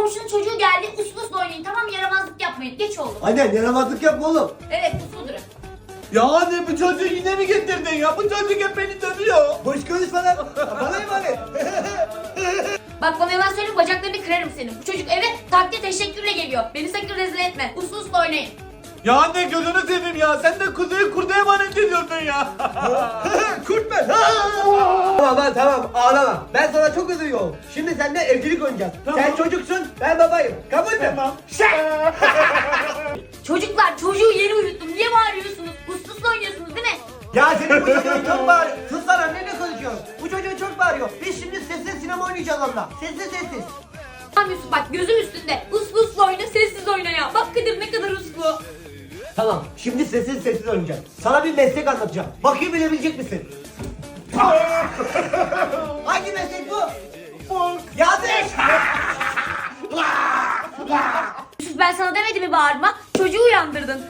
komşunun çocuğu geldi. Uslu uslu oynayın tamam mı? Yaramazlık yapmayın. Geç oğlum. Anne yaramazlık yapma oğlum. Evet uslu durun. Ya anne bu çocuğu yine mi getirdin ya? Bu çocuk hep beni dövüyor. Boş konuşma lan. Bana emanet. Bak bana hemen söyle bacaklarını kırarım senin. Bu çocuk eve takdir teşekkürle geliyor. Beni sakın rezil etme. Uslu uslu oynayın. Ya anne gözünü seveyim ya. Sen de kuzeyi kurda emanet ediyordun ya. Kurt ben. tamam tamam ağlama. Ben sana çok üzülüyorum. Şimdi seninle evcilik oynayacağız. Sen çocuksun ben babayım. Kabul mü? Tamam. Çocuklar çocuğu yeni uyuttum. Niye bağırıyorsunuz? Uslu uslu oynuyorsunuz değil mi? Ya senin bu çocuğun çok bağırıyor. Sus lan anne ne konuşuyorsun? Bu çocuğun çok bağırıyor. Biz şimdi sessiz sinema oynayacağız onunla. Sessiz sessiz. Tamam Yusuf bak gözüm üstünde. Uslu uslu oyna sessiz oyna ya. Bak Kadir ne kadar uslu. Tamam şimdi sessiz sessiz oynayacağız. Sana bir meslek anlatacağım. Bakayım bilebilecek misin? ben sana demedim mi bağırma? Çocuğu uyandırdın.